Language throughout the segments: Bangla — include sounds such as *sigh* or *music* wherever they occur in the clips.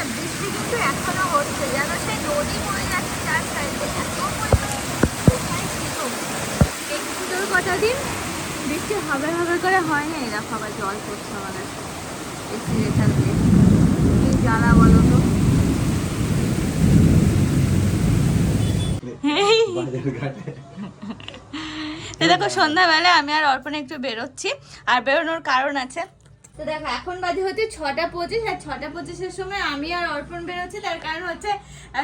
না বৃষ্টি কিন্তু এখনও হচ্ছে। যেন সেই নদী বয়ে যাচ্ছে চার সাইডে এত কোথায় ছিল? এই পুজোর কটা দিন বৃষ্টি হবে হবে করে হয় না। এরকম আবার জল পড়ছে আমাদের। এসি দিয়ে জ্বালা বলো তো? *laughs* দেখো সন্ধ্যাবেলা আমি আর অর্পণে একটু বেরোচ্ছি। আর বেরোনোর কারণ আছে তো দেখো এখন বাজে হচ্ছে ছটা পঁচিশ আর ছটা পঁচিশের সময় আমি আর অর্পণ বেরোচ্ছি। তার কারণ হচ্ছে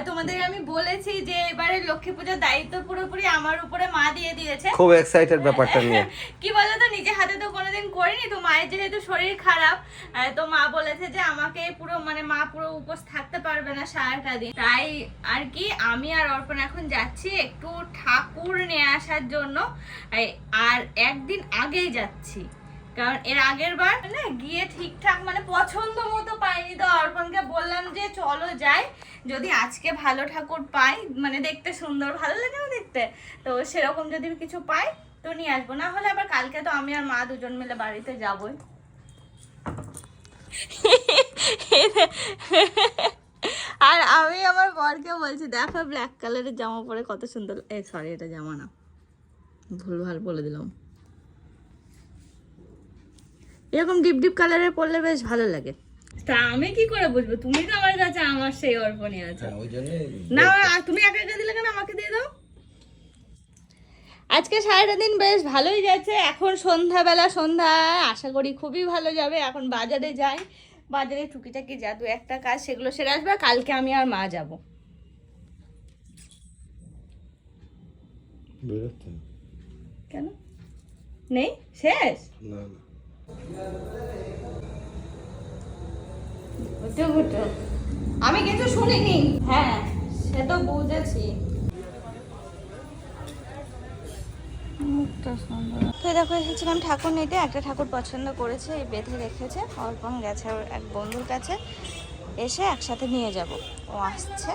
তোমাদের আমি বলেছি যে এবারে লক্ষ্মী পূজার দায়িত্ব পুরোপুরি আমার উপরে মা দিয়ে দিয়েছে। খুব এক্সাইটেড ব্যাপারটা নিয়ে। *laughs* কি বলতো নিজে হাতে তো কোনোদিন করিনি তো মায়ের যেহেতু শরীর খারাপ তো মা বলেছে যে আমাকে পুরো মানে মা পুরো উপোস থাকতে পারবে না সারাটা দিন। তাই আর কি আমি আর অর্পণ এখন যাচ্ছি একটু ঠাকুর নিয়ে আসার জন্য। আর একদিন আগেই যাচ্ছি। কারণ এর আগের বার না গিয়ে ঠিকঠাক মানে পছন্দ মতো পাইনি তো অর্পণকে বললাম যে চলো যাই। যদি আজকে ভালো ঠাকুর পাই মানে দেখতে সুন্দর, ভালো লাগে না দেখতে? তো সেরকম যদি কিছু পাই, তো নিয়ে আসব। না হলে আবার কালকে তো আমি আর মা দুজন মিলে বাড়িতে যাবই। আর আমি আমার বরকে বলছি, দেখো ব্ল্যাক কালারের জামা পরে কত সুন্দর এ সরি এটা জামা না। ভুলভাল বলে দিলাম। এরকম ডিপ ডিপ কালারের পরলে বেশ ভালো লাগে। তা আমি কি করে বুঝব? তুমি তো আমার কাছে আমার সেই অর্পণই আছে। হ্যাঁ, না তুমি একা একা দিলে কেন? আমাকে দিয়ে দাও। আজকে সারাটা দিন বেশ ভালোই যাচ্ছে এখন সন্ধ্যাবেলা সন্ধ্যা আশা করি খুবই ভালো যাবে। এখন বাজারে যাই। বাজারে টুকিটাকি যা দু একটা কাজ সেগুলো সেরে আসবে। কালকে আমি আর মা যাব। কেন? নেই? শেষ? না না। আমি কিছু শুনিনি। হ্যাঁ সে তো বুঝেছি। তো দেখো এসেছিলাম ঠাকুর নিতে। একটা ঠাকুর পছন্দ করেছে এই বেঁধে রেখেছে। অর্পণ গেছে ওর এক বন্ধুর কাছে। এসে একসাথে নিয়ে যাব। ও আসছে।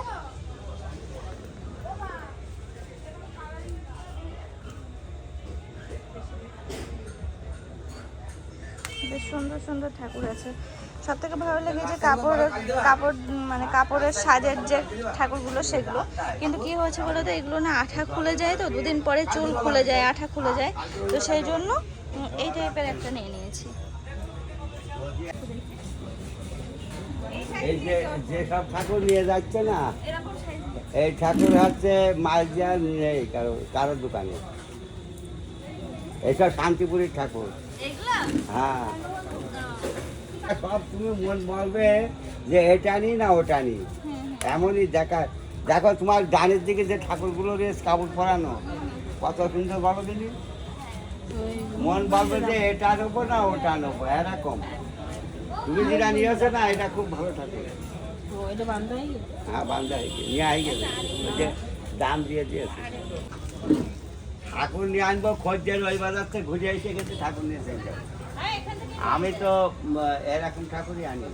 বেশ সুন্দর সুন্দর ঠাকুর আছে। সব থেকে ভালো লেগেছে কাপড় কাপড় মানে কাপড়ের সাজের যে ঠাকুরগুলো সেগুলো। কিন্তু কি হয়েছে বলো তো? এগুলো না আঠা খুলে যায় তো, দুদিন পরে চুল খুলে যায়, আঠা খুলে যায়। তো সেই জন্য এই টাইপের একটা নিয়ে নিয়েছি। এই যে যেসব ঠাকুর নিয়ে যাচ্ছে না, এই ঠাকুর হচ্ছে মালজিয়া নেই কারও কারোর দোকানে। এইসব শান্তিপুরের ঠাকুর। হ্যাঁ। সব তুমি মন বলবে যে এটা নি না ওটা নি এমনই দেখা, দেখো তোমার ডানের দিকে যে ঠাকুরগুলো রয়েছে কাপড় পরানো, কত সুন্দর বলো দিদি মন বলবে যে এটা নেব না ওটা নেব, এরকম। তুমি যেটা নিয়েছো না, এটা খুব ভালো ঠাকুর হ্যাঁ বান্ধা হয়ে গেছে নিয়ে গেছে দাম দিয়ে দিয়েছে। ঠাকুর নিয়ে আনব খোঁজের ওই বাজার থেকে ঘুরে এসে গেছে ঠাকুর নিয়ে এসে যাব। হ্যাঁ আমি তো এরকম ঠাকুরই আনি।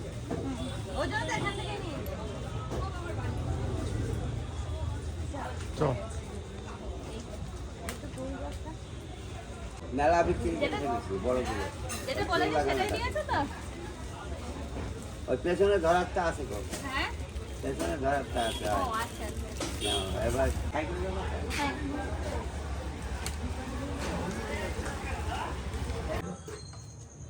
ওই জন্য তো এখান থেকে নিয়ে মেলা বিক্রি করতে গেছি বড়গুলো যেটা বলেছে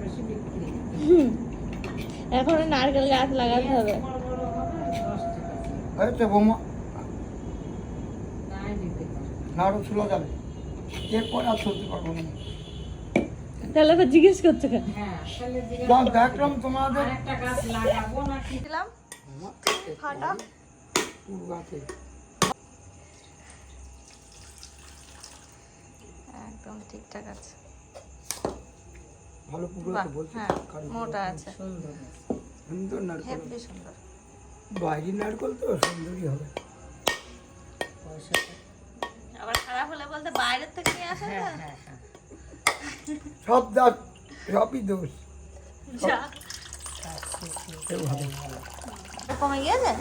বেশি বিক্রি এখন নারকেল গাছ লাগাতে হবে। দিতে পারে নাড়ু ছিল যাবে। এরপর আর চলতে পারব না। তাহলে আবার জিজ্ঞেস করছ কেন? হ্যাঁ দেখলাম তোমাদের আরেকটা গাছ লাগাবো ফাটা ফুল গাছে একদম ঠিকঠাক আছে। ভালো পুরো তো বলছে? হ্যাঁ মোটা আছে। সুন্দর সুন্দর নারকেল। হেব্বি সুন্দর। বাইরের নারকল তো সুন্দরই হবে। আবার খারাপ হলে বলতে বাইরের থেকে নিয়ে আসে হ্যাঁ না? হ্যাঁ হ্যাঁ। সব দাস সবই দোষ। কমে গিয়েছে?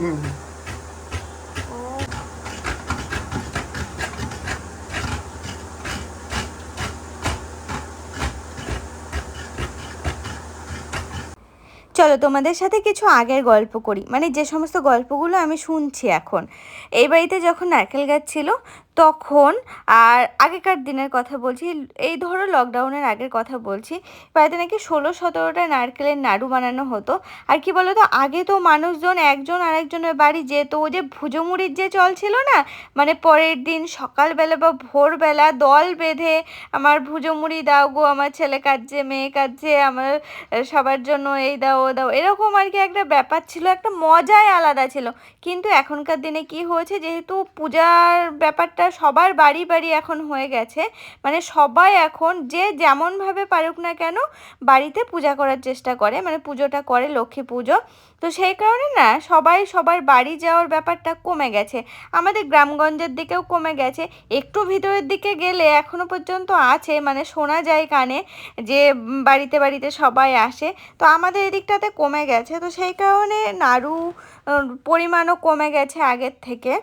ও চলো তোমাদের সাথে কিছু আগের গল্প করি। মানে যে সমস্ত গল্পগুলো আমি শুনছি এখন। এই বাড়িতে যখন নারকেল গাছ ছিল তখন আর আগেকার দিনের কথা বলছি, এই ধরো লকডাউনের আগের কথা বলছি বাড়িতে নাকি ষোলো সতেরোটা নারকেলের নাড়ু বানানো হতো। আর কি বলতো, আগে তো মানুষজন একজন আরেকজনের বাড়ি যেত ও যে ভুজো মুড়ির যে চল ছিল না মানে পরের দিন সকালবেলা বা ভোরবেলা দল বেঁধে আমার ভুজো মুড়ি দাও গো, আমার ছেলে কাঁদছে, মেয়ে কাঁদছে, আমার সবার জন্য এই দাও, ও দাও, এরকম আর কি একটা ব্যাপার ছিল, একটা মজাই আলাদা ছিল। কিন্তু এখনকার দিনে কি হয়েছে, যেহেতু পূজার ব্যাপারটা সবার বাড়ি বাড়ি এখন হয়ে গেছে। মানে সবাই এখন যে যেমনভাবে পারুক না কেন বাড়িতে পূজা করার চেষ্টা করে। মানে পুজোটা করে লক্ষ্মী পুজো। তো সেই কারণে না, সবাই সবার বাড়ি যাওয়ার ব্যাপারটা কমে গেছে। আমাদের গ্রামগঞ্জের দিকেও কমে গেছে। একটু ভিতরের দিকে গেলে এখনও পর্যন্ত আছে। মানে শোনা যায় কানে যে বাড়িতে বাড়িতে সবাই আসে। তো আমাদের এদিকটাতে কমে গেছে। তো সেই কারণে নাড়ু পরিমাণও কমে গেছে আগের থেকে।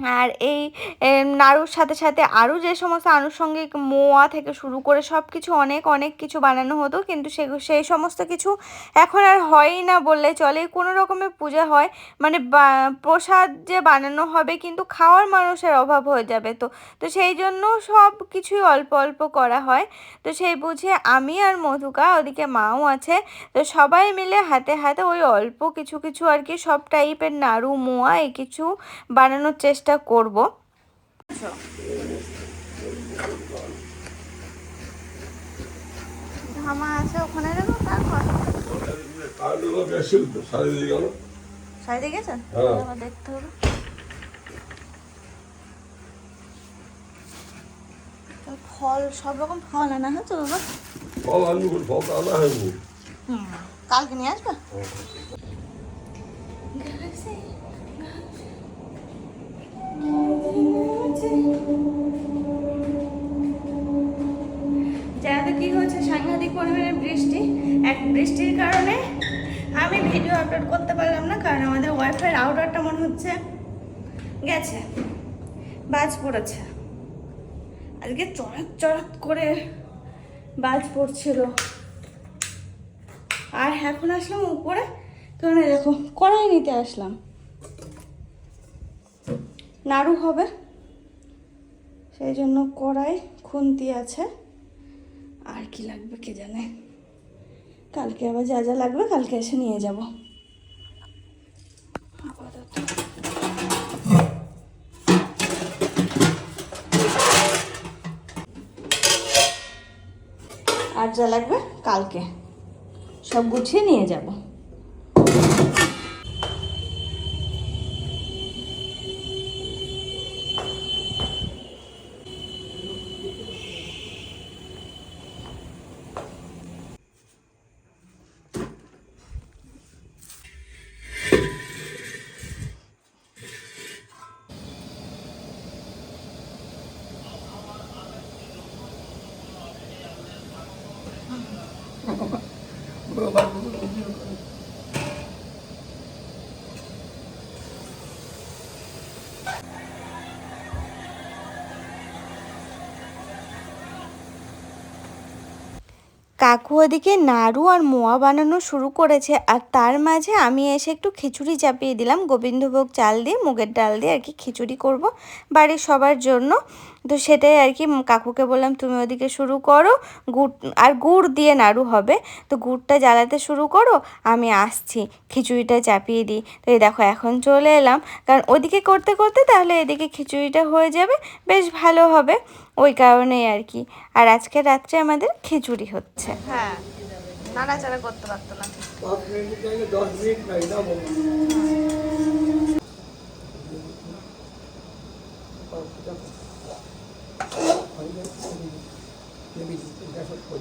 আর এই নাড়ুর সাথে সাথে আরও যে সমস্ত আনুষঙ্গিক মোয়া থেকে শুরু করে সব কিছু অনেক অনেক কিছু বানানো হতো, কিন্তু সে সেই সমস্ত কিছু এখন আর হয়ই না বললে চলে। কোনো রকমের পূজা হয় মানে প্রসাদ যে বানানো হবে কিন্তু খাওয়ার মানুষের অভাব হয়ে যাবে তো। তো সেই জন্য সব কিছুই অল্প অল্প করা হয়। তো সেই বুঝে আমি আর মধুকা, ওদিকে মাও আছে, তো সবাই মিলে হাতে হাতে ওই অল্প কিছু কিছু আর কি সব টাইপের নাড়ু, মোয়া, এই কিছু বানানোর চেষ্টা করব। ধামা আছে ওখানে সাইডে গেছে? হ্যাঁ। আবার দেখতে হবে। ফল সব রকম ফল আনা হ্যাঁ তো বাবা? ফল আনবি ফল আনা হুম কালকে নিয়ে আসবা? বৃষ্টি, এক বৃষ্টির কারণে আমি ভিডিও আপলোড করতে পারলাম না, কারণ আমাদের ওয়াইফাই রাউটারটা মনে হচ্ছে গেছে, বাজ পড়েছে। আজকে চড়াত চড়াত করে বাজ পড়ছিল। আর এখন আসলাম উপরে কারণ এই দেখো, কড়াই নিতে আসলাম। নাড়ু হবে, সেই জন্য কড়াই, খুন্তি আছে। আর কি লাগবে কে জানে? কালকে আবার যা যা লাগবে কালকে এসে নিয়ে যাব। আর যা লাগবে কালকে। সব গুছিয়ে নিয়ে যাব। কাকু ওদিকে নাড়ু আর মোয়া বানানো শুরু করেছে, আর তার মাঝে আমি এসে একটু খিচুড়ি চাপিয়ে দিলাম। গোবিন্দভোগ চাল দিয়ে, মুগের ডাল দিয়ে আর কি খিচুড়ি করব বাড়ির সবার জন্য। তো সেটাই আর কি কাকুকে বললাম তুমি ওদিকে শুরু করো গুড় আর গুড় দিয়ে নাড়ু হবে তো গুড়টা জ্বালাতে শুরু করো আমি আসছি খিচুড়িটা চাপিয়ে দিই। তো এই দেখো এখন চলে এলাম কারণ ওদিকে করতে করতে তাহলে এদিকে খিচুড়িটা হয়ে যাবে বেশ ভালো হবে ওই কারণেই আর কি। আর আজকে রাত্রে আমাদের খিচুড়ি হচ্ছে। হ্যাঁ নাড়াচাড়া করতে পারতো না। পাঁচ মিনিটের জায়গায় দশ minute Maybe it doesn't put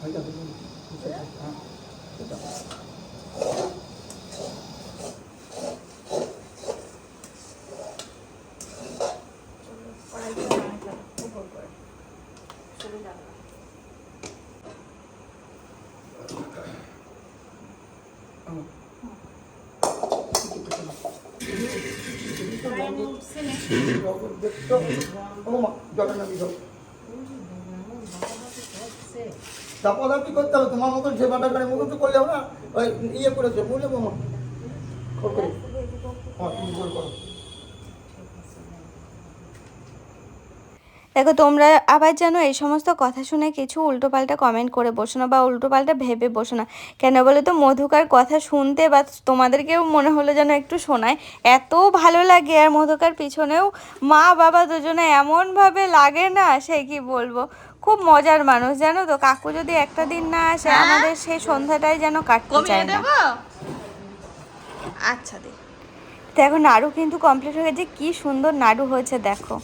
Ay, gabi mo. Ito. Ha? Ito. দাপাদাপি করতে হবে তোমার মতন সেবাটা করে মুখস্থ করলেও না ওই ইয়ে করেছে বলে বোমা করে হ্যাঁ তুমি করো দেখো তোমরা আবার যেন এই সমস্ত কথা শুনে কিছু উল্টোপাল্টা কমেন্ট করে বসো না বা উল্টোপাল্টা ভেবে বসো না। কেন বলে তো মধুকার কথা শুনতে বা তোমাদেরকেও মনে হলো যেন একটু শোনায়। এত ভালো লাগে আর মধুকার পিছনেও মা বাবা দুজনে এমনভাবে লাগে না সে কি বলব? খুব মজার মানুষ জানো তো? কাকু যদি একটা দিন না আসে আমাদের সেই সন্ধ্যাটাই যেন কাটতে চায় না। আচ্ছা দেখো নাড়ু কিন্তু কমপ্লিট হয়ে গেছে। কি সুন্দর নাড়ু হয়েছে দেখো।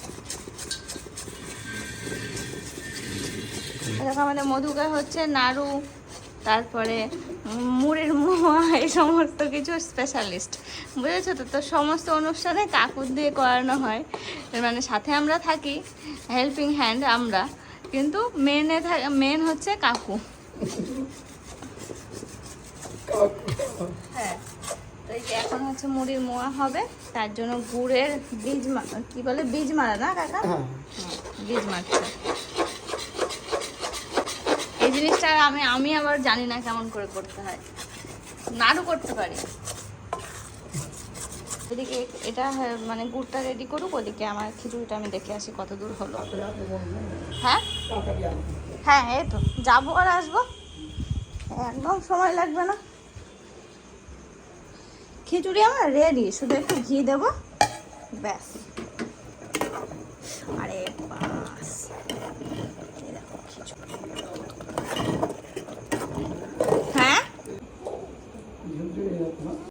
*laughs* দেখো আমাদের মধুকা হচ্ছে নাড়ু তারপরে মুড়ির মোয়া এই সমস্ত কিছু স্পেশালিস্ট বুঝেছ তো? তো সমস্ত অনুষ্ঠানে কাকুর দিয়ে করানো হয়। এর মানে সাথে আমরা থাকি হেল্পিং হ্যান্ড আমরা। কিন্তু মেনে মেন হচ্ছে কাকু। হ্যাঁ তো এই যে এখন হচ্ছে মুড়ির মোয়া হবে। তার জন্য গুড়ের বীজ কি বলে? বীজ মারা না কাকা? হ্যাঁ। বীজ মারছে এই জিনিসটা আমি আমি আবার জানি না কেমন করে করতে হয়। নাড়ু করতে পারি। এদিকে এটা মানে গুড়টা রেডি করুক, ওদিকে আমার খিচুড়িটা আমি দেখে আসি কত দূর হলো। হ্যাঁ? হ্যাঁ এই তো, যাব আর আসব। একদম সময় লাগবে না। খিচুড়ি আমার রেডি শুধু একটু ঘি দেবো। ব্যাস। আরে বাস। খিচুড়ি।